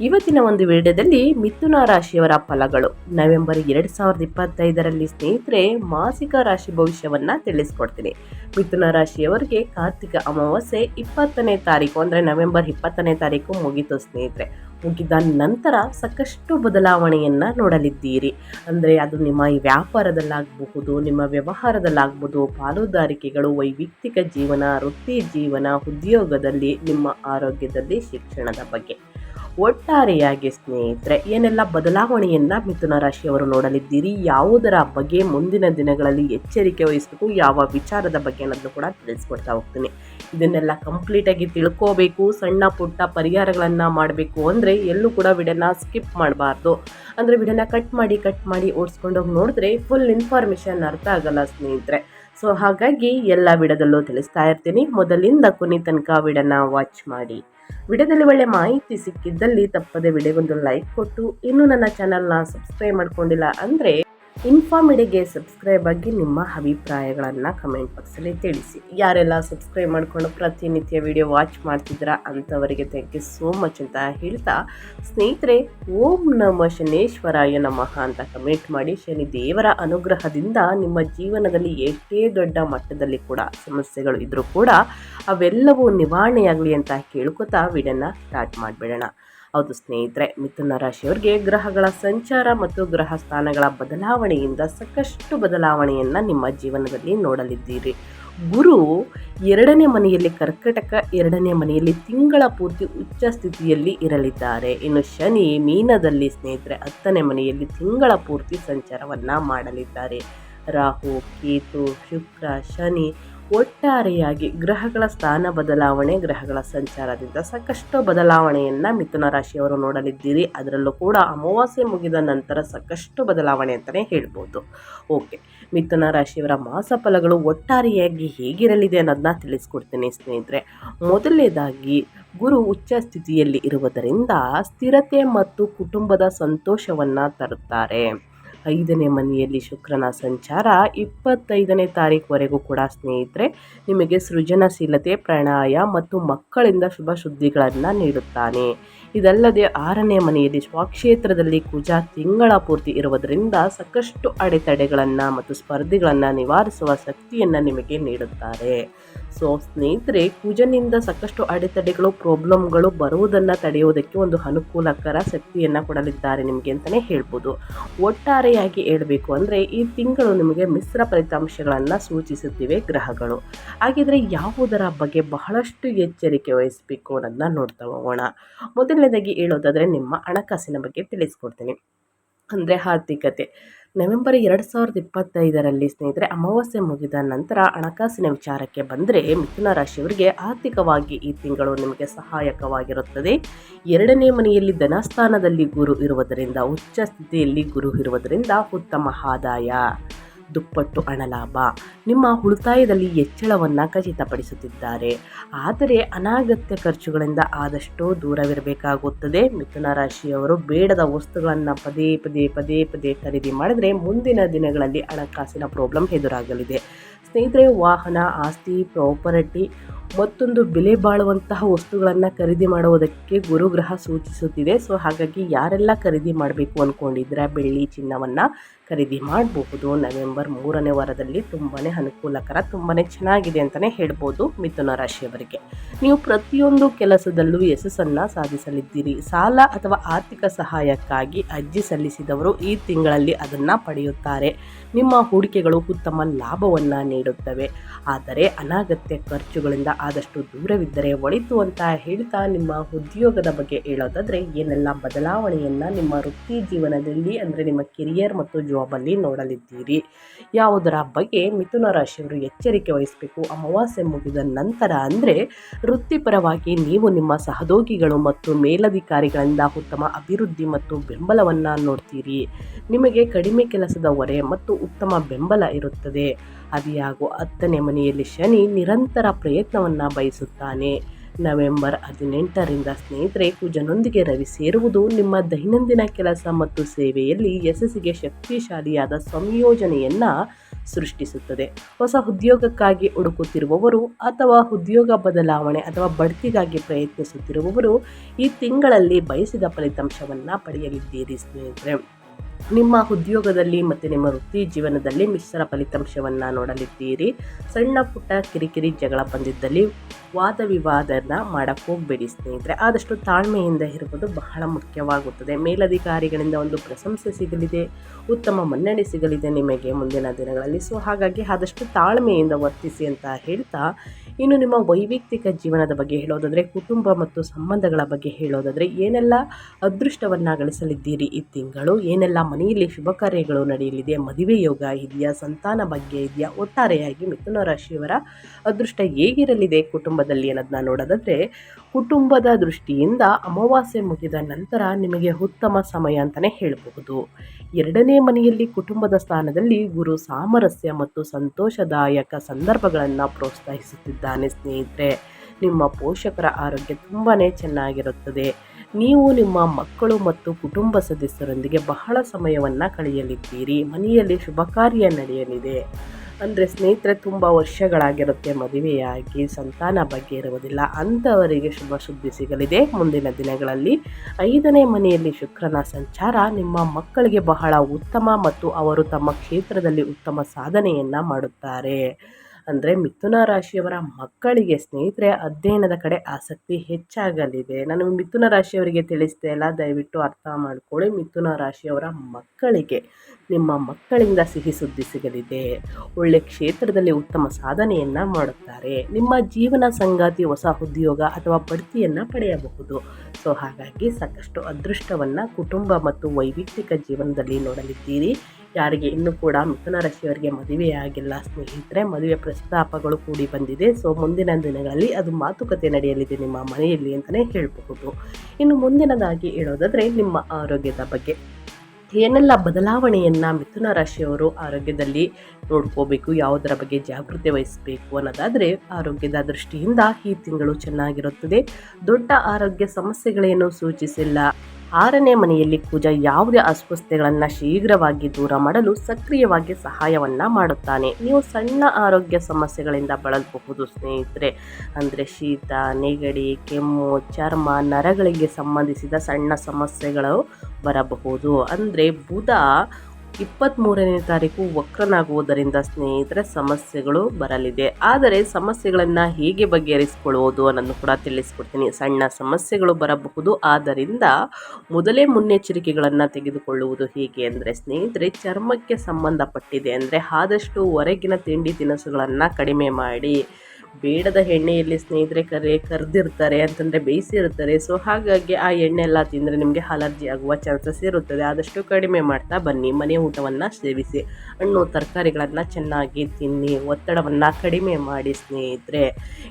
ಇವತ್ತಿನ ಒಂದು ವಿಡಿಯೋದಲ್ಲಿ ಮಿಥುನ ರಾಶಿಯವರ ಫಲಗಳು. ನವೆಂಬರ್ ಎರಡು ಸಾವಿರದ ಇಪ್ಪತ್ತೈದರಲ್ಲಿ ಸ್ನೇಹಿತರೆ, ಮಾಸಿಕ ರಾಶಿ ಭವಿಷ್ಯವನ್ನ ತಿಳಿಸ್ಕೊಡ್ತೀನಿ. ಮಿಥುನ ರಾಶಿಯವರಿಗೆ ಕಾರ್ತಿಕ ಅಮಾವಾಸ್ಯೆ ಇಪ್ಪತ್ತನೇ ತಾರೀಕು ಅಂದರೆ ನವೆಂಬರ್ ಇಪ್ಪತ್ತನೇ ತಾರೀಕು ಮುಗಿತು ಸ್ನೇಹಿತರೆ. ಮುಗಿದ ನಂತರ ಸಾಕಷ್ಟು ಬದಲಾವಣೆಯನ್ನು ನೋಡಲಿದ್ದೀರಿ. ಅಂದರೆ ಅದು ನಿಮ್ಮ ಈ ವ್ಯಾಪಾರದಲ್ಲಾಗಬಹುದು, ನಿಮ್ಮ ವ್ಯವಹಾರದಲ್ಲಾಗ್ಬೋದು ಪಾಲುದಾರಿಕೆಗಳು, ವೈಯಕ್ತಿಕ ಜೀವನ, ವೃತ್ತಿ ಜೀವನ, ಉದ್ಯೋಗದಲ್ಲಿ, ನಿಮ್ಮ ಆರೋಗ್ಯದಲ್ಲಿ, ಶಿಕ್ಷಣದ ಬಗ್ಗೆ. ಒಟ್ಟಾರೆಯಾಗಿ ಸ್ನೇಹಿತರೆ, ಏನೆಲ್ಲ ಬದಲಾವಣೆಯನ್ನು ಮಿಥುನ ರಾಶಿಯವರು ನೋಡಲಿದ್ದೀರಿ? ಯಾವುದರ ಬಗ್ಗೆ ಮುಂದಿನ ದಿನಗಳಲ್ಲಿ ಎಚ್ಚರಿಕೆ ವಹಿಸಬೇಕು? ಯಾವ ವಿಚಾರದ ಬಗ್ಗೆ ಅನ್ನೋದನ್ನು ಕೂಡ ತಿಳಿಸ್ಕೊಡ್ತಾ ಹೋಗ್ತೀನಿ. ಇದನ್ನೆಲ್ಲ ಕಂಪ್ಲೀಟಾಗಿ ತಿಳ್ಕೋಬೇಕು, ಸಣ್ಣ ಪುಟ್ಟ ಪರಿಹಾರಗಳನ್ನು ಮಾಡಬೇಕು ಅಂದರೆ ಎಲ್ಲೂ ಕೂಡ ವಿಡಿಯೋನ ಸ್ಕಿಪ್ ಮಾಡಬಾರ್ದು. ಅಂದರೆ ವಿಡಿಯೋನ ಕಟ್ ಮಾಡಿ ಕಟ್ ಮಾಡಿ ಓಡಿಸ್ಕೊಂಡೋಗಿ ನೋಡಿದ್ರೆ ಫುಲ್ ಇನ್ಫಾರ್ಮೇಷನ್ ಅರ್ಥ ಆಗಲ್ಲ ಸ್ನೇಹಿತರೆ. ಸೊ ಹಾಗಾಗಿ ಎಲ್ಲ ವಿಡದಲ್ಲೂ ತಿಳಿಸ್ತಾ ಇರ್ತೀನಿ. ಮೊದಲಿಂದ ಕೊನೆ ತನಕ ವಿಡನ್ನ ವಾಚ್ ಮಾಡಿ. ವಿಡಿಯೋದಲ್ಲಿ ಒಳ್ಳೆ ಮಾಹಿತಿ ಸಿಕ್ಕಿದ್ದಲ್ಲಿ ತಪ್ಪದೆ ವಿಡಿಯೋಗೊಂದು ಲೈಕ್ ಕೊಟ್ಟು ಇನ್ನೂ ನನ್ನ ಚಾನಲ್ನ ಸಬ್ಸ್ಕ್ರೈಬ್ ಮಾಡ್ಕೊಂಡಿಲ್ಲ ಅಂದರೆ ಇನ್ಫಾಮಿಡಿಗೆ ಸಬ್ಸ್ಕ್ರೈಬ್ ಆಗಿ ನಿಮ್ಮ ಅಭಿಪ್ರಾಯಗಳನ್ನು ಕಮೆಂಟ್ ಬಾಕ್ಸಲ್ಲಿ ತಿಳಿಸಿ. ಯಾರೆಲ್ಲ ಸಬ್ಸ್ಕ್ರೈಬ್ ಮಾಡ್ಕೊಂಡು ಪ್ರತಿನಿತ್ಯ ವಿಡಿಯೋ ವಾಚ್ ಮಾಡ್ತಿದ್ದೀರಾ ಅಂಥವರಿಗೆ ಥ್ಯಾಂಕ್ ಯು ಸೋ ಮಚ್ ಅಂತ ಹೇಳ್ತಾ, ಸ್ನೇಹಿತರೆ, ಓಂ ನಮ ಶನೇಶ್ವರಾಯ ನಮಃ ಅಂತ ಕಮೆಂಟ್ ಮಾಡಿ ಶನಿ ದೇವರ ಅನುಗ್ರಹದಿಂದ ನಿಮ್ಮ ಜೀವನದಲ್ಲಿ ಎಷ್ಟೇ ದೊಡ್ಡ ಮಟ್ಟದಲ್ಲಿ ಕೂಡ ಸಮಸ್ಯೆಗಳು ಇದ್ದರೂ ಕೂಡ ಅವೆಲ್ಲವೂ ನಿವಾರಣೆಯಾಗಲಿ ಅಂತ ಕೇಳ್ಕೊತಾ ವಿಡಿಯೋನ ಸ್ಟಾರ್ಟ್ ಮಾಡಿಬಿಡೋಣ. ಹೌದು ಸ್ನೇಹಿತರೆ, ಮಿಥುನ ರಾಶಿಯವರಿಗೆ ಗ್ರಹಗಳ ಸಂಚಾರ ಮತ್ತು ಗ್ರಹ ಸ್ಥಾನಗಳ ಬದಲಾವಣೆಯಿಂದ ಸಾಕಷ್ಟು ಬದಲಾವಣೆಯನ್ನು ನಿಮ್ಮ ಜೀವನದಲ್ಲಿ ನೋಡಲಿದ್ದೀರಿ. ಗುರು ಎರಡನೇ ಮನೆಯಲ್ಲಿ ಕರ್ಕಟಕ, ಎರಡನೇ ಮನೆಯಲ್ಲಿ ತಿಂಗಳ ಪೂರ್ತಿ ಉಚ್ಚ ಸ್ಥಿತಿಯಲ್ಲಿ ಇರಲಿದ್ದಾರೆ. ಇನ್ನು ಶನಿ ಮೀನದಲ್ಲಿ ಸ್ನೇಹಿತರೆ, ಹತ್ತನೇ ಮನೆಯಲ್ಲಿ ತಿಂಗಳ ಪೂರ್ತಿ ಸಂಚಾರವನ್ನು ಮಾಡಲಿದ್ದಾರೆ. ರಾಹು, ಕೇತು, ಶುಕ್ರ, ಶನಿ ಒಟ್ಟಾರೆಯಾಗಿ ಗ್ರಹಗಳ ಸ್ಥಾನ ಬದಲಾವಣೆ, ಗ್ರಹಗಳ ಸಂಚಾರದಿಂದ ಸಾಕಷ್ಟು ಬದಲಾವಣೆಯನ್ನು ಮಿಥುನ ರಾಶಿಯವರು ನೋಡಲಿದ್ದೀರಿ. ಅದರಲ್ಲೂ ಕೂಡ ಅಮಾವಾಸ್ಯೆ ಮುಗಿದ ನಂತರ ಸಾಕಷ್ಟು ಬದಲಾವಣೆ ಅಂತಲೇ ಹೇಳ್ಬೋದು. ಓಕೆ, ಮಿಥುನ ರಾಶಿಯವರ ಮಾಸ ಫಲಗಳು ಒಟ್ಟಾರೆಯಾಗಿ ಹೇಗಿರಲಿದೆ ಅನ್ನೋದನ್ನ ತಿಳಿಸ್ಕೊಡ್ತೀನಿ ಸ್ನೇಹಿತರೆ. ಮೊದಲನೇದಾಗಿ, ಗುರು ಉಚ್ಚ ಸ್ಥಿತಿಯಲ್ಲಿ ಇರುವುದರಿಂದ ಸ್ಥಿರತೆ ಮತ್ತು ಕುಟುಂಬದ ಸಂತೋಷವನ್ನು ತರುತ್ತಾರೆ. ಐದನೇ ಮನೆಯಲ್ಲಿ ಶುಕ್ರನ ಸಂಚಾರ, ಇಪ್ಪತ್ತೈದನೇ ತಾರೀಕುವರೆಗೂ ಕೂಡ ಸ್ನೇಹಿತರೆ, ನಿಮಗೆ ಸೃಜನಶೀಲತೆ, ಪ್ರಣಾಯ ಮತ್ತು ಮಕ್ಕಳಿಂದ ಶುಭ ಸುದ್ದಿಗಳನ್ನು ನೀಡುತ್ತಾನೆ. ಇದಲ್ಲದೆ ಆರನೇ ಮನೆಯಲ್ಲಿ ಸ್ವಕ್ಷೇತ್ರದಲ್ಲಿ ಕುಜ ತಿಂಗಳ ಪೂರ್ತಿ ಇರುವುದರಿಂದ ಸಾಕಷ್ಟು ಅಡೆತಡೆಗಳನ್ನು ಮತ್ತು ಸ್ಪರ್ಧೆಗಳನ್ನು ನಿವಾರಿಸುವ ಶಕ್ತಿಯನ್ನು ನಿಮಗೆ ನೀಡುತ್ತಾರೆ. ಸೊ ಸ್ನೇಹಿತರೆ ಕುಜನಿಂದ ಸಾಕಷ್ಟು ಅಡೆತಡೆಗಳು, ಪ್ರಾಬ್ಲಮ್ಗಳು ಬರುವುದನ್ನು ತಡೆಯುವುದಕ್ಕೆ ಒಂದು ಅನುಕೂಲಕರ ಶಕ್ತಿಯನ್ನು ಕೊಡಲಿದ್ದಾರೆ ನಿಮಗೆ ಅಂತಲೇ ಹೇಳ್ಬೋದು. ಒಟ್ಟಾರೆಯಾಗಿ ಹೇಳಬೇಕು ಅಂದರೆ, ಈ ತಿಂಗಳು ನಿಮಗೆ ಮಿಶ್ರ ಫಲಿತಾಂಶಗಳನ್ನು ಸೂಚಿಸುತ್ತಿವೆ ಗ್ರಹಗಳು. ಹಾಗಿದ್ರೆ ಯಾವುದರ ಬಗ್ಗೆ ಬಹಳಷ್ಟು ಎಚ್ಚರಿಕೆ ವಹಿಸಬೇಕು ಅನ್ನೋದನ್ನ ನೋಡ್ತಾ ಹೋಗೋಣ. ಮೊದಲನೇದಾಗಿ ಹೇಳೋದಾದರೆ, ನಿಮ್ಮ ಹಣಕಾಸಿನ ಬಗ್ಗೆ ತಿಳಿಸ್ಕೊಡ್ತೀನಿ. ಅಂದರೆ ಆರ್ಥಿಕತೆ. ನವೆಂಬರ್ ಎರಡು ಸಾವಿರದ ಇಪ್ಪತ್ತೈದರಲ್ಲಿ ಸ್ನೇಹಿತರೆ ಅಮಾವಾಸ್ಯೆ ಮುಗಿದ ನಂತರ ಹಣಕಾಸಿನ ವಿಚಾರಕ್ಕೆ ಬಂದರೆ ಮಿಥುನ ರಾಶಿಯವರಿಗೆ ಆರ್ಥಿಕವಾಗಿ ಈ ತಿಂಗಳು ನಿಮಗೆ ಸಹಾಯಕವಾಗಿರುತ್ತದೆ. ಎರಡನೇ ಮನೆಯಲ್ಲಿ ಧನಸ್ಥಾನದಲ್ಲಿ ಗುರು ಇರುವುದರಿಂದ ಉಚ್ಚ ಸ್ಥಿತಿಯಲ್ಲಿ ಗುರು ಇರುವುದರಿಂದ ಉತ್ತಮ ಆದಾಯ. ದುಪ್ಪಟ್ಟು ಹಣ ಲಾಭ ನಿಮ್ಮ ಉಳಿತಾಯದಲ್ಲಿ ಹೆಚ್ಚಳವನ್ನು ಖಚಿತಪಡಿಸುತ್ತಿದ್ದಾರೆ. ಆದರೆ ಅನಾಗತ್ಯ ಖರ್ಚುಗಳಿಂದ ಆದಷ್ಟು ದೂರವಿರಬೇಕಾಗುತ್ತದೆ. ಮಿಥುನ ರಾಶಿಯವರು ಬೇಡದ ವಸ್ತುಗಳನ್ನು ಪದೇ ಪದೇ ಪದೇ ಪದೇ ಖರೀದಿ ಮಾಡಿದರೆ ಮುಂದಿನ ದಿನಗಳಲ್ಲಿ ಹಣಕಾಸಿನ ಪ್ರಾಬ್ಲಮ್ ಎದುರಾಗಲಿದೆ. ಸ್ನೇಹಿತರೆ, ವಾಹನ, ಆಸ್ತಿ ಪ್ರಾಪರ್ಟಿ ಮತ್ತೊಂದು ಬೆಲೆ ಬಾಳುವಂತಹ ವಸ್ತುಗಳನ್ನು ಖರೀದಿ ಮಾಡುವುದಕ್ಕೆ ಗುರುಗ್ರಹ ಸೂಚಿಸುತ್ತಿದೆ. ಸೊ ಹಾಗಾಗಿ ಯಾರೆಲ್ಲ ಖರೀದಿ ಮಾಡಬೇಕು ಅಂದ್ಕೊಂಡಿದ್ರೆ ಬೆಳ್ಳಿ ಚಿನ್ನವನ್ನು ಖರೀದಿ ಮಾಡಬಹುದು. ನವೆಂಬರ್ ಮೂರನೇ ವಾರದಲ್ಲಿ ತುಂಬಾ ಅನುಕೂಲಕರ ತುಂಬಾ ಚೆನ್ನಾಗಿದೆ ಅಂತಲೇ ಹೇಳ್ಬೋದು ಮಿಥುನ ರಾಶಿಯವರಿಗೆ. ನೀವು ಪ್ರತಿಯೊಂದು ಕೆಲಸದಲ್ಲೂ ಯಶಸ್ಸನ್ನು ಸಾಧಿಸಲಿದ್ದೀರಿ. ಸಾಲ ಅಥವಾ ಆರ್ಥಿಕ ಸಹಾಯಕ್ಕಾಗಿ ಅರ್ಜಿ ಸಲ್ಲಿಸಿದವರು ಈ ತಿಂಗಳಲ್ಲಿ ಅದನ್ನು ಪಡೆಯುತ್ತಾರೆ. ನಿಮ್ಮ ಹೂಡಿಕೆಗಳು ಉತ್ತಮ ಲಾಭವನ್ನು ನೀಡುತ್ತವೆ. ಆದರೆ ಅನಾಗತ್ಯ ಖರ್ಚುಗಳಿಂದ ಆದಷ್ಟು ದೂರವಿದ್ದರೆ ಒಳಿತು ಅಂತ ಹೇಳ್ತಾ ನಿಮ್ಮ ಉದ್ಯೋಗದ ಬಗ್ಗೆ ಹೇಳೋದಾದರೆ ಏನೆಲ್ಲ ಬದಲಾವಣೆಯನ್ನು ನಿಮ್ಮ ವೃತ್ತಿ ಜೀವನದಲ್ಲಿ ಅಂದರೆ ನಿಮ್ಮ ಕೆರಿಯರ್ ಮತ್ತು ಜಾಬಲ್ಲಿ ನೋಡಲಿದ್ದೀರಿ? ಯಾವುದರ ಬಗ್ಗೆ ಮಿಥುನ ರಾಶಿಯವರು ಎಚ್ಚರಿಕೆ ವಹಿಸಬೇಕು ಅಮಾವಾಸ್ಯೆ ಮುಗಿದ ನಂತರ ಅಂದರೆ ವೃತ್ತಿಪರವಾಗಿ ನೀವು ನಿಮ್ಮ ಸಹೋದ್ಯೋಗಿಗಳು ಮತ್ತು ಮೇಲಧಿಕಾರಿಗಳಿಂದ ಉತ್ತಮ ಅಭಿವೃದ್ಧಿ ಮತ್ತು ಬೆಂಬಲವನ್ನು ನೋಡ್ತೀರಿ. ನಿಮಗೆ ಕಡಿಮೆ ಕೆಲಸದ ಹೊರೆ ಮತ್ತು ಉತ್ತಮ ಬೆಂಬಲ ಇರುತ್ತದೆ. ಅದಿಯಾಗೋ ಹತ್ತನೇ ಮನೆಯಲ್ಲಿ ಶನಿ ನಿರಂತರ ಪ್ರಯತ್ನವನ್ನು ಬಯಸುತ್ತಾನೆ. ನವೆಂಬರ್ ಹದಿನೆಂಟರಿಂದ ಸ್ನೇಹಿತರೆ ಕುಜನೊಂದಿಗೆ ರವಿ ಸೇರುವುದು ನಿಮ್ಮ ದೈನಂದಿನ ಕೆಲಸ ಮತ್ತು ಸೇವೆಯಲ್ಲಿ ಯಶಸ್ಸಿಗೆ ಶಕ್ತಿಶಾಲಿಯಾದ ಸಂಯೋಜನೆಯನ್ನು ಸೃಷ್ಟಿಸುತ್ತದೆ. ಹೊಸ ಉದ್ಯೋಗಕ್ಕಾಗಿ ಹುಡುಕುತ್ತಿರುವವರು ಅಥವಾ ಉದ್ಯೋಗ ಬದಲಾವಣೆ ಅಥವಾ ಬಡ್ತಿಗಾಗಿ ಪ್ರಯತ್ನಿಸುತ್ತಿರುವವರು ಈ ತಿಂಗಳಲ್ಲಿ ಬಯಸಿದ ಫಲಿತಾಂಶವನ್ನು ಪಡೆಯಲಿದ್ದೀರಿ ಸ್ನೇಹಿತರೆ. ನಿಮ್ಮ ಉದ್ಯೋಗದಲ್ಲಿ ಮತ್ತು ನಿಮ್ಮ ವೃತ್ತಿ ಜೀವನದಲ್ಲಿ ಮಿಶ್ರ ಫಲಿತಾಂಶವನ್ನು ನೋಡಲಿದ್ದೀರಿ. ಸಣ್ಣ ಪುಟ್ಟ ಕಿರಿಕಿರಿ ಜಗಳ ಬಂದಿದ್ದಲ್ಲಿ ವಾದ ವಿವಾದನ ಮಾಡಕ್ಕೆ ಹೋಗಬೇಡಿ ಸ್ನೇಹಿತರೆ. ಆದಷ್ಟು ತಾಳ್ಮೆಯಿಂದ ಇರುವುದು ಬಹಳ ಮುಖ್ಯವಾಗುತ್ತದೆ. ಮೇಲಧಿಕಾರಿಗಳಿಂದ ಒಂದು ಪ್ರಶಂಸೆ ಸಿಗಲಿದೆ, ಉತ್ತಮ ಮನ್ನಣೆ ಸಿಗಲಿದೆ ನಿಮಗೆ ಮುಂದಿನ ದಿನಗಳಲ್ಲಿ. ಸೊ ಹಾಗಾಗಿ ಆದಷ್ಟು ತಾಳ್ಮೆಯಿಂದ ವರ್ತಿಸಿ ಅಂತ ಹೇಳ್ತಾ ಇನ್ನು ನಿಮ್ಮ ವೈಯಕ್ತಿಕ ಜೀವನದ ಬಗ್ಗೆ ಹೇಳೋದಾದರೆ, ಕುಟುಂಬ ಮತ್ತು ಸಂಬಂಧಗಳ ಬಗ್ಗೆ ಹೇಳೋದಾದರೆ, ಏನೆಲ್ಲ ಅದೃಷ್ಟವನ್ನು ಗಳಿಸಲಿದ್ದೀರಿ ಈ ತಿಂಗಳು? ಏನೆಲ್ಲ ಮನೆಯಲ್ಲಿ ಶುಭ ಕಾರ್ಯಗಳು ನಡೆಯಲಿದೆ, ಮದುವೆ ಯೋಗ ಇದೆಯಾ, ಸಂತಾನ ಭಾಗ್ಯ ಇದೆಯಾ? ಒಟ್ಟಾರೆಯಾಗಿ ಮಿಥುನ ರಾಶಿಯವರ ಅದೃಷ್ಟ ಹೇಗಿರಲಿದೆ? ಕುಟುಂಬದಲ್ಲಿ ಅನ್ನೋದನ್ನ ನೋಡೋದಾದರೆ, ಕುಟುಂಬದ ದೃಷ್ಟಿಯಿಂದ ಅಮಾವಾಸ್ಯೆ ಮುಗಿದ ನಂತರ ನಿಮಗೆ ಉತ್ತಮ ಸಮಯ ಅಂತಲೇ ಹೇಳಬಹುದು. ಎರಡನೇ ಮನೆಯಲ್ಲಿ ಕುಟುಂಬದ ಸ್ಥಾನದಲ್ಲಿ ಗುರು ಸಾಮರಸ್ಯ ಮತ್ತು ಸಂತೋಷದಾಯಕ ಸಂದರ್ಭಗಳನ್ನು ಪ್ರೋತ್ಸಾಹಿಸುತ್ತಿದ್ದಾನೆ ಸ್ನೇಹಿತರೆ. ನಿಮ್ಮ ಪೋಷಕರ ಆರೋಗ್ಯ ತುಂಬಾ ಚೆನ್ನಾಗಿರುತ್ತದೆ. ನೀವು ನಿಮ್ಮ ಮಕ್ಕಳು ಮತ್ತು ಕುಟುಂಬ ಸದಸ್ಯರೊಂದಿಗೆ ಬಹಳ ಸಮಯವನ್ನು ಕಳೆಯಲಿದ್ದೀರಿ. ಮನೆಯಲ್ಲಿ ಶುಭ ಕಾರ್ಯ ನಡೆಯಲಿದೆ. ಅಂದರೆ ಸ್ನೇಹಿತರೆ, ತುಂಬ ವರ್ಷಗಳಾಗಿರುತ್ತೆ ಮದುವೆಯಾಗಿ, ಸಂತಾನ ಬಗ್ಗೆ ಇರುವುದಿಲ್ಲ. ಅಂಥವರಿಗೆ ಶುಭ ಸುದ್ದಿ ಸಿಗಲಿದೆ. ಮುಂದಿನ ದಿನಗಳಲ್ಲಿ ಐದನೇ ಮನೆಯಲ್ಲಿ ಶುಕ್ರನ ಸಂಚಾರ ನಿಮ್ಮ ಮಕ್ಕಳಿಗೆ ಬಹಳ ಉತ್ತಮ ಮತ್ತು ಅವರು ತಮ್ಮ ಕ್ಷೇತ್ರದಲ್ಲಿ ಉತ್ತಮ ಸಾಧನೆಯನ್ನು ಮಾಡುತ್ತಾರೆ. ಅಂದರೆ ಮಿಥುನ ರಾಶಿಯವರ ಮಕ್ಕಳಿಗೆ ಸ್ನೇಹಿತರೆ, ಅಧ್ಯಯನದ ಕಡೆ ಆಸಕ್ತಿ ಹೆಚ್ಚಾಗಲಿದೆ. ನಾನು ಮಿಥುನ ರಾಶಿಯವರಿಗೆ ತಿಳಿಸ್ತಾ ಇಲ್ಲ ದಯವಿಟ್ಟು ಅರ್ಥ ಮಾಡಿಕೊಳ್ಳಿ. ಮಿಥುನ ರಾಶಿಯವರ ಮಕ್ಕಳಿಗೆ ನಿಮ್ಮ ಮಕ್ಕಳಿಂದ ಸಿಹಿ ಸುದ್ದಿ ಸಿಗಲಿದೆ. ಒಳ್ಳೆ ಕ್ಷೇತ್ರದಲ್ಲಿ ಉತ್ತಮ ಸಾಧನೆಯನ್ನು ಮಾಡುತ್ತಾರೆ. ನಿಮ್ಮ ಜೀವನ ಸಂಗಾತಿ, ಹೊಸ ಉದ್ಯೋಗ ಅಥವಾ ಬಡ್ತಿಯನ್ನು ಪಡೆಯಬಹುದು. ಸೊ, ಹಾಗಾಗಿ ಸಾಕಷ್ಟು ಅದೃಷ್ಟವನ್ನು ಕುಟುಂಬ ಮತ್ತು ವೈಯಕ್ತಿಕ ಜೀವನದಲ್ಲಿ ನೋಡಲಿದ್ದೀರಿ. ಯಾರಿಗೆ ಇನ್ನೂ ಕೂಡ ಮಿಥುನ ರಾಶಿಯವರಿಗೆ ಮದುವೆ ಆಗಿಲ್ಲ ಸ್ನೇಹಿತರೆ, ಮದುವೆ ಪ್ರಸ್ತಾಪಗಳು ಕೂಡಿ ಬಂದಿದೆ. ಸೊ ಮುಂದಿನ ದಿನಗಳಲ್ಲಿ ಅದು ಮಾತುಕತೆ ನಡೆಯಲಿದೆ ನಿಮ್ಮ ಮನೆಯಲ್ಲಿ ಅಂತಲೇ ಹೇಳಬಹುದು. ಇನ್ನು ಮುಂದಿನದಾಗಿ ಹೇಳೋದಾದರೆ ನಿಮ್ಮ ಆರೋಗ್ಯದ ಬಗ್ಗೆ. ಏನೆಲ್ಲ ಬದಲಾವಣೆಯನ್ನು ಮಿಥುನ ರಾಶಿಯವರು ಆರೋಗ್ಯದಲ್ಲಿ ನೋಡ್ಕೋಬೇಕು, ಯಾವುದರ ಬಗ್ಗೆ ಜಾಗೃತಿ ವಹಿಸಬೇಕು ಅನ್ನೋದಾದರೆ ಆರೋಗ್ಯದ ದೃಷ್ಟಿಯಿಂದ ಈ ತಿಂಗಳು ಚೆನ್ನಾಗಿರುತ್ತದೆ. ದೊಡ್ಡ ಆರೋಗ್ಯ ಸಮಸ್ಯೆಗಳೇನು ಸೂಚಿಸಿಲ್ಲ. ಆರನೇ ಮನೆಯಲ್ಲಿ ಕುಜ ಯಾವುದೇ ಅಸ್ವಸ್ಥತೆಗಳನ್ನು ಶೀಘ್ರವಾಗಿ ದೂರ ಮಾಡಲು ಸಕ್ರಿಯವಾಗಿ ಸಹಾಯವನ್ನು ಮಾಡುತ್ತಾನೆ. ನೀವು ಸಣ್ಣ ಆರೋಗ್ಯ ಸಮಸ್ಯೆಗಳಿಂದ ಬಳಲಬಹುದು ಸ್ನೇಹಿತರೆ. ಅಂದರೆ ಶೀತ, ನೆಗಡಿ, ಕೆಮ್ಮು, ಚರ್ಮ, ನರಗಳಿಗೆ ಸಂಬಂಧಿಸಿದ ಸಣ್ಣ ಸಮಸ್ಯೆಗಳು ಬರಬಹುದು. ಅಂದರೆ ಬುಧ ಇಪ್ಪತ್ತ್ಮೂರನೇ ತಾರೀಕು ವಕ್ರನಾಗುವುದರಿಂದ ಸ್ನೇಹಿತರ ಸಮಸ್ಯೆಗಳು ಬರಲಿದೆ. ಆದರೆ ಸಮಸ್ಯೆಗಳನ್ನು ಹೇಗೆ ಬಗೆಹರಿಸಿಕೊಳ್ಳುವುದು ಅನ್ನೋದು ಕೂಡ ತಿಳಿಸ್ಕೊಡ್ತೀನಿ. ಸಣ್ಣ ಸಮಸ್ಯೆಗಳು ಬರಬಹುದು. ಆದ್ದರಿಂದ ಮೊದಲೇ ಮುನ್ನೆಚ್ಚರಿಕೆಗಳನ್ನು ತೆಗೆದುಕೊಳ್ಳುವುದು ಹೇಗೆ ಅಂದರೆ ಸ್ನೇಹಿತರೆ ಚರ್ಮಕ್ಕೆ ಸಂಬಂಧಪಟ್ಟಿದೆ ಅಂದರೆ ಆದಷ್ಟು ಹೊರಗಿನ ತಿಂಡಿ ತಿನಿಸುಗಳನ್ನು ಕಡಿಮೆ ಮಾಡಿ ಬೇಡದ ಎಣ್ಣೆಯಲ್ಲಿ ಸ್ನೇಹಿತರೆ ಕರೆ, ಕರೆದಿರ್ತಾರೆ ಅಂತಂದರೆ ಬೇಯಿಸಿರ್ತಾರೆ ಸೊ ಹಾಗಾಗಿ ಆ ಎಣ್ಣೆ ಎಲ್ಲ ತಿಂದರೆ ನಿಮಗೆ ಅಲರ್ಜಿ ಆಗುವ ಚಾನ್ಸಸ್ ಇರುತ್ತದೆ. ಆದಷ್ಟು ಕಡಿಮೆ ಮಾಡ್ತಾ ಬನ್ನಿ. ಮನೆ ಊಟವನ್ನು ಸೇವಿಸಿ. ಹಣ್ಣು, ತರಕಾರಿಗಳನ್ನು ಚೆನ್ನಾಗಿ ತಿನ್ನಿ. ಒತ್ತಡವನ್ನು ಕಡಿಮೆ ಮಾಡಿ ಸ್ನೇಹಿತರೆ.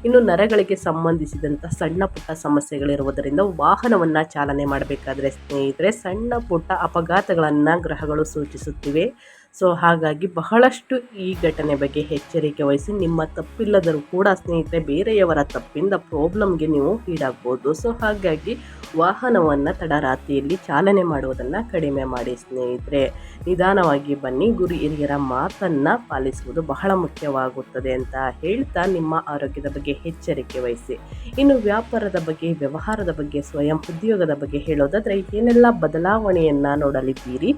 ಇನ್ನು ನರಗಳಿಗೆ ಸಂಬಂಧಿಸಿದಂಥ ಸಣ್ಣ ಪುಟ್ಟ ಸಮಸ್ಯೆಗಳಿರುವುದರಿಂದ ವಾಹನವನ್ನು ಚಾಲನೆ ಮಾಡಬೇಕಾದ್ರೆ ಸ್ನೇಹಿತರೆ ಸಣ್ಣ ಪುಟ್ಟ ಅಪಘಾತಗಳನ್ನು ಗ್ರಹಗಳು ಸೂಚಿಸುತ್ತಿವೆ. ಸೊ ಹಾಗಾಗಿ ಬಹಳಷ್ಟು ಈ ಘಟನೆ ಬಗ್ಗೆ ಎಚ್ಚರಿಕೆ ವಹಿಸಿ ನಿಮ್ಮ ತಪ್ಪಿಲ್ಲದರೂ ಕೂಡ ಸ್ನೇಹಿತರೆ, ಬೇರೆಯವರ ತಪ್ಪಿಂದ ಪ್ರಾಬ್ಲಮ್ಗೆ ನೀವು ಈಡಾಗ್ಬೋದು. ಸೊ ಹಾಗಾಗಿ ವಾಹನವನ್ನು ತಡರಾತ್ರಿಯಲ್ಲಿ ಚಾಲನೆ ಮಾಡುವುದನ್ನು ಕಡಿಮೆ ಮಾಡಿ ಸ್ನೇಹಿತರೆ. ನಿಧಾನವಾಗಿ ಬನ್ನಿ, ಗುರು ಹಿರಿಯರ ಮಾತನ್ನು ಪಾಲಿಸುವುದು ಬಹಳ ಮುಖ್ಯವಾಗುತ್ತದೆ ಅಂತ ಹೇಳ್ತಾ ನಿಮ್ಮ ಆರೋಗ್ಯದ ಬಗ್ಗೆ ಎಚ್ಚರಿಕೆ ವಹಿಸಿ. ಇನ್ನು ವ್ಯಾಪಾರದ ಬಗ್ಗೆ, ವ್ಯವಹಾರದ ಬಗ್ಗೆ, ಸ್ವಯಂ ಉದ್ಯೋಗದ ಬಗ್ಗೆ ಹೇಳೋದಾದರೆ ಏನೆಲ್ಲ ಬದಲಾವಣೆಯನ್ನು ನೋಡಲಿದ್ದೀರಿ,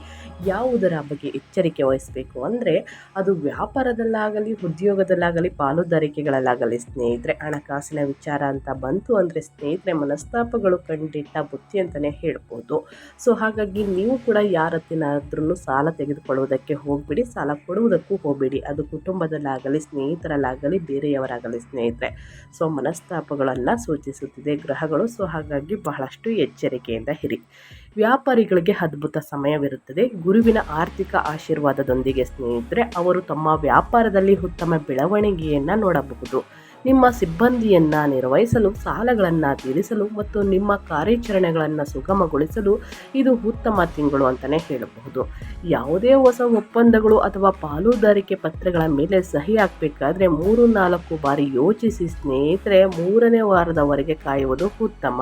ಯಾವುದರ ಬಗ್ಗೆ ಎಚ್ಚರಿಕೆ ವಹಿಸಬೇಕು ಅಂದರೆ ಅದು ವ್ಯಾಪಾರದಲ್ಲಾಗಲಿ ಉದ್ಯೋಗದಲ್ಲಾಗಲಿ ಪಾಲುದಾರಿಕೆಗಳಲ್ಲಾಗಲಿ ಸ್ನೇಹಿತರೆ ಹಣಕಾಸಿನ ವಿಚಾರ ಅಂತ ಬಂತು ಅಂದರೆ ಸ್ನೇಹಿತರೆ ಮನಸ್ತಾಪಗಳು ಕಂಡಿಟ್ಟ ಬುತ್ತಿ ಅಂತಲೇ ಹೇಳ್ಬೋದು ಸೊ ಹಾಗಾಗಿ ನೀವು ಕೂಡ ಯಾರ ಹತ್ತಿನಾದ್ರೂ ಸಾಲ ತೆಗೆದುಕೊಳ್ಳುವುದಕ್ಕೆ ಹೋಗ್ಬಿಡಿ ಸಾಲ ಕೊಡುವುದಕ್ಕೂ ಹೋಗಬೇಡಿ ಅದು ಕುಟುಂಬದಲ್ಲಾಗಲಿ ಸ್ನೇಹಿತರಲ್ಲಾಗಲಿ ಬೇರೆಯವರಾಗಲಿ ಸ್ನೇಹಿತರೆ ಸೊ ಮನಸ್ತಾಪಗಳನ್ನು ಸೂಚಿಸುತ್ತಿದೆ ಗ್ರಹಗಳು ಸೊ ಹಾಗಾಗಿ ಬಹಳಷ್ಟು ಎಚ್ಚರಿಕೆಯಿಂದ ಹಿರಿ ವ್ಯಾಪಾರಿಗಳಿಗೆ ಅದ್ಭುತ ಸಮಯವಿರುತ್ತದೆ ಗುರುವಿನ ಆರ್ಥಿಕ ಆಶೀರ್ವಾದದೊಂದಿಗೆ ಸ್ನೇಹಿತರೆ, ಅವರು ತಮ್ಮ ವ್ಯಾಪಾರದಲ್ಲಿ ಉತ್ತಮ ಬೆಳವಣಿಗೆಯನ್ನು ನೋಡಬಹುದು. ನಿಮ್ಮ ಸಿಬ್ಬಂದಿಯನ್ನು ನಿರ್ವಹಿಸಲು, ಸಾಲಗಳನ್ನು ತೀರಿಸಲು ಮತ್ತು ನಿಮ್ಮ ಕಾರ್ಯಾಚರಣೆಗಳನ್ನು ಸುಗಮಗೊಳಿಸಲು ಇದು ಉತ್ತಮ ತಿಂಗಳು ಅಂತಲೇ ಹೇಳಬಹುದು. ಯಾವುದೇ ಹೊಸ ಒಪ್ಪಂದಗಳು ಅಥವಾ ಪಾಲುದಾರಿಕೆ ಪತ್ರಗಳ ಮೇಲೆ ಸಹಿ ಹಾಕಬೇಕಾದ್ರೆ ಮೂರು ನಾಲ್ಕು ಬಾರಿ ಯೋಚಿಸಿ ಸ್ನೇಹಿತರೆ, ಮೂರನೇ ವಾರದವರೆಗೆ ಕಾಯುವುದು ಉತ್ತಮ.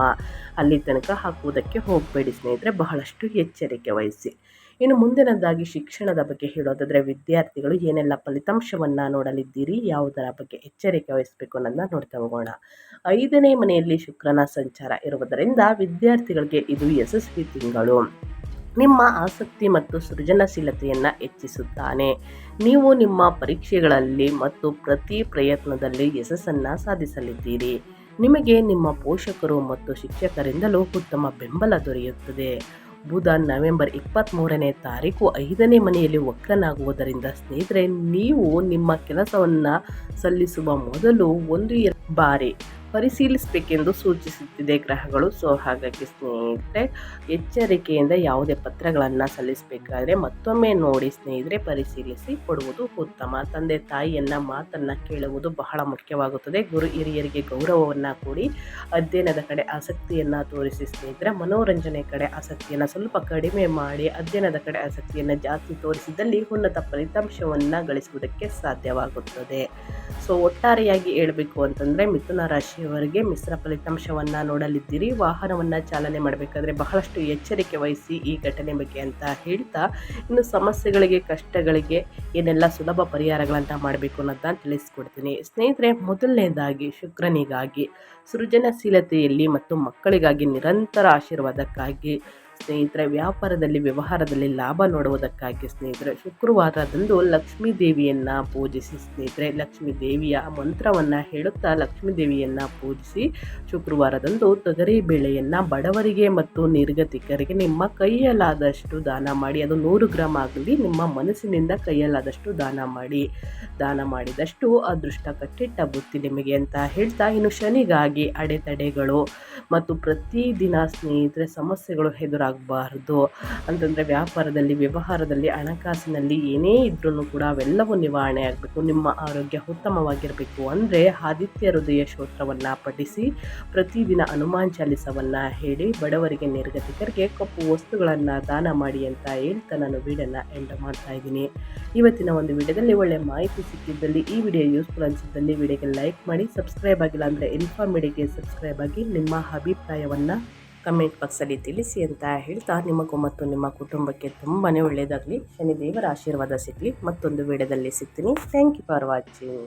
ಅಲ್ಲಿ ತನಕ ಹಾಕುವುದಕ್ಕೆ ಹೋಗಬೇಡಿ ಸ್ನೇಹಿತರೆ, ಬಹಳಷ್ಟು ಎಚ್ಚರಿಕೆ ವಹಿಸಿ. ಇನ್ನು ಮುಂದಿನದಾಗಿ ಶಿಕ್ಷಣದ ಬಗ್ಗೆ ಹೇಳೋದಾದರೆ ವಿದ್ಯಾರ್ಥಿಗಳು ಏನೆಲ್ಲ ಫಲಿತಾಂಶವನ್ನು ನೋಡಲಿದ್ದೀರಿ, ಯಾವುದರ ಬಗ್ಗೆ ಎಚ್ಚರಿಕೆ ವಹಿಸಬೇಕು ಅನ್ನೋದನ್ನ ನೋಡ್ತಾ ಹೋಗೋಣ. ಐದನೇ ಮನೆಯಲ್ಲಿ ಶುಕ್ರನ ಸಂಚಾರ ಇರುವುದರಿಂದ ವಿದ್ಯಾರ್ಥಿಗಳಿಗೆ ಇದು ಯಶಸ್ವಿ ತಿಂಗಳು. ನಿಮ್ಮ ಆಸಕ್ತಿ ಮತ್ತು ಸೃಜನಶೀಲತೆಯನ್ನು ಹೆಚ್ಚಿಸುತ್ತಾನೆ. ನೀವು ನಿಮ್ಮ ಪರೀಕ್ಷೆಗಳಲ್ಲಿ ಮತ್ತು ಪ್ರತಿ ಪ್ರಯತ್ನದಲ್ಲಿ ಯಶಸ್ಸನ್ನು ಸಾಧಿಸಲಿದ್ದೀರಿ. ನಿಮಗೆ ನಿಮ್ಮ ಪೋಷಕರು ಮತ್ತು ಶಿಕ್ಷಕರಿಂದಲೂ ಉತ್ತಮ ಬೆಂಬಲ ದೊರೆಯುತ್ತದೆ. ಬುಧ ನವೆಂಬರ್ ಇಪ್ಪತ್ತ್ಮೂರನೇ ತಾರೀಕು ಐದನೇ ಮನೆಯಲ್ಲಿ ವಕ್ರನಾಗುವುದರಿಂದ ಸ್ನೇಹಿತರೆ, ನೀವು ನಿಮ್ಮ ಕೆಲಸವನ್ನು ಸಲ್ಲಿಸುವ ಮೊದಲು ಒಂದು ಬಾರಿ ಪರಿಶೀಲಿಸಬೇಕೆಂದು ಸೂಚಿಸುತ್ತಿದೆ ಗ್ರಹಗಳು. ಸೊ, ಹಾಗಾಗಿ ಸ್ನೇಹಿತರೆ, ಎಚ್ಚರಿಕೆಯಿಂದ ಯಾವುದೇ ಪತ್ರಗಳನ್ನು ಸಲ್ಲಿಸಬೇಕಾದ್ರೆ ಮತ್ತೊಮ್ಮೆ ನೋಡಿ ಸ್ನೇಹಿತರೆ, ಪರಿಶೀಲಿಸಿ ಕೊಡುವುದು ಉತ್ತಮ. ತಂದೆ ತಾಯಿಯನ್ನ ಮಾತನ್ನು ಕೇಳುವುದು ಬಹಳ ಮುಖ್ಯವಾಗುತ್ತದೆ. ಗುರು ಹಿರಿಯರಿಗೆ ಗೌರವವನ್ನು ಕೊಡಿ. ಅಧ್ಯಯನದ ಕಡೆ ಆಸಕ್ತಿಯನ್ನು ತೋರಿಸಿ ಸ್ನೇಹಿತರೆ, ಮನೋರಂಜನೆ ಕಡೆ ಆಸಕ್ತಿಯನ್ನು ಸ್ವಲ್ಪ ಕಡಿಮೆ ಮಾಡಿ, ಅಧ್ಯಯನದ ಕಡೆ ಆಸಕ್ತಿಯನ್ನು ಜಾಸ್ತಿ ತೋರಿಸಿದಲ್ಲಿ ಉನ್ನತ ಫಲಿತಾಂಶವನ್ನು ಗಳಿಸುವುದಕ್ಕೆ ಸಾಧ್ಯವಾಗುತ್ತದೆ. ಸೊ ಒಟ್ಟಾರೆಯಾಗಿ ಹೇಳಬೇಕು ಅಂತಂದರೆ ಮಿಥುನ ರಾಶಿಯವರಿಗೆ ಮಿಶ್ರ ಫಲಿತಾಂಶವನ್ನು ನೋಡಲಿದ್ದೀರಿ. ವಾಹನವನ್ನು ಚಾಲನೆ ಮಾಡಬೇಕಾದ್ರೆ ಬಹಳಷ್ಟು ಎಚ್ಚರಿಕೆ ವಹಿಸಿ ಈ ಘಟನೆ ಬಗ್ಗೆ ಅಂತ ಹೇಳ್ತಾ, ಇನ್ನು ಸಮಸ್ಯೆಗಳಿಗೆ, ಕಷ್ಟಗಳಿಗೆ ಏನೆಲ್ಲ ಸುಲಭ ಪರಿಹಾರಗಳನ್ನು ಮಾಡಬೇಕು ಅನ್ನೋದನ್ನ ತಿಳಿಸ್ಕೊಡ್ತೀನಿ. ಸ್ನೇಹಿತರೆ, ಮೊದಲನೇದಾಗಿ ಶುಕ್ರನಿಗಾಗಿ ಸೃಜನಶೀಲತೆಯಲ್ಲಿ ಮತ್ತು ಮಕ್ಕಳಿಗಾಗಿ ನಿರಂತರ ಆಶೀರ್ವಾದಕ್ಕಾಗಿ ಸ್ನೇಹಿತರೆ, ವ್ಯಾಪಾರದಲ್ಲಿ, ವ್ಯವಹಾರದಲ್ಲಿ ಲಾಭ ನೋಡುವುದಕ್ಕಾಗಿ ಸ್ನೇಹಿತರೆ, ಶುಕ್ರವಾರದಂದು ಲಕ್ಷ್ಮೀ ದೇವಿಯನ್ನು ಪೂಜಿಸಿ ಸ್ನೇಹಿತರೆ ಲಕ್ಷ್ಮೀ ದೇವಿಯ ಮಂತ್ರವನ್ನು ಹೇಳುತ್ತಾ ಲಕ್ಷ್ಮೀ ದೇವಿಯನ್ನು ಪೂಜಿಸಿ ಶುಕ್ರವಾರದಂದು ತೊಗರಿ ಬೇಳೆಯನ್ನು ಬಡವರಿಗೆ ಮತ್ತು ನಿರ್ಗತಿಕರಿಗೆ ನಿಮ್ಮ ಕೈಯಲ್ಲಾದಷ್ಟು ದಾನ ಮಾಡಿ, ಅದು ನೂರು ಗ್ರಾಮ್ ಆಗಲಿ, ನಿಮ್ಮ ಮನಸ್ಸಿನಿಂದ ಕೈಯಲ್ಲಾದಷ್ಟು ದಾನ ಮಾಡಿ, ದಾನ ಮಾಡಿದಷ್ಟು ಅದೃಷ್ಟ ಕಟ್ಟಿಟ್ಟ ಬುತ್ತಿ ನಿಮಗೆ ಅಂತ ಹೇಳ್ತಾ ಇನ್ನು ಶನಿಗಾಗಿ ಅಡೆತಡೆಗಳು ಮತ್ತು ಪ್ರತಿದಿನ ಸ್ನೇಹಿತರೆ ಸಮಸ್ಯೆಗಳು ಎದುರಾಗಬಾರ್ದು ಅಂತಂದರೆ ವ್ಯಾಪಾರದಲ್ಲಿ, ವ್ಯವಹಾರದಲ್ಲಿ, ಹಣಕಾಸಿನಲ್ಲಿ ಏನೇ ಇದ್ರೂ ಕೂಡ ಅವೆಲ್ಲವೂ ನಿವಾರಣೆ ಆಗಬೇಕು. ನಿಮ್ಮ ಆರೋಗ್ಯ ಉತ್ತಮವಾಗಿರಬೇಕು ಅಂದರೆ ಆದಿತ್ಯ ಹೃದಯ ಶ್ರೋತ್ರವನ್ನು ಪಠಿಸಿ, ಪ್ರತಿದಿನ ಹನುಮಾನ್ ಚಾಲಿಸವನ್ನು ಹೇಳಿ, ಬಡವರಿಗೆ ನಿರ್ಗತಿಕರಿಗೆ ಕಪ್ಪು ವಸ್ತುಗಳನ್ನು ದಾನ ಮಾಡಿ ಅಂತ ಹೇಳ್ತಾ ನಾನು ವೀಡಿಯೋನ ಎಂಡ್ ಮಾಡ್ತಾ ಇದ್ದೀನಿ. ಇವತ್ತಿನ ಒಂದು ವಿಡಿಯೋದಲ್ಲಿ ಒಳ್ಳೆ ಮಾಹಿತಿ ಸಿಕ್ಕಿದ್ದಲ್ಲಿ, ಈ ವಿಡಿಯೋ ಯೂಸ್ಫುಲ್ ಅನಿಸಿದ್ದಲ್ಲಿ, ವಿಡಿಯೋಗೆ ಲೈಕ್ ಮಾಡಿ ಸಬ್ಸ್ಕ್ರೈಬ್ ಆಗಿಲ್ಲ ಅಂದರೆ ಇನ್ಫಾರ್ಮೇಡಿಗೆ ಸಬ್ಸ್ಕ್ರೈಬ್ ಆಗಿ ನಿಮ್ಮ ಅಭಿಪ್ರಾಯವನ್ನು ಕಮೆಂಟ್ ಬಾಕ್ಸಲ್ಲಿ ತಿಳಿಸಿ ಅಂತ ಹೇಳ್ತಾ, ನಿಮಗೂ ಮತ್ತು ನಿಮ್ಮ ಕುಟುಂಬಕ್ಕೆ ತುಂಬಾ ಒಳ್ಳೆಯದಾಗಲಿ ಶನಿದೇವರ ಆಶೀರ್ವಾದ ಸಿಗಲಿ. ಮತ್ತೊಂದು ವಿಡಿಯೋದಲ್ಲಿ ಸಿಗ್ತೀನಿ. Thank you for watching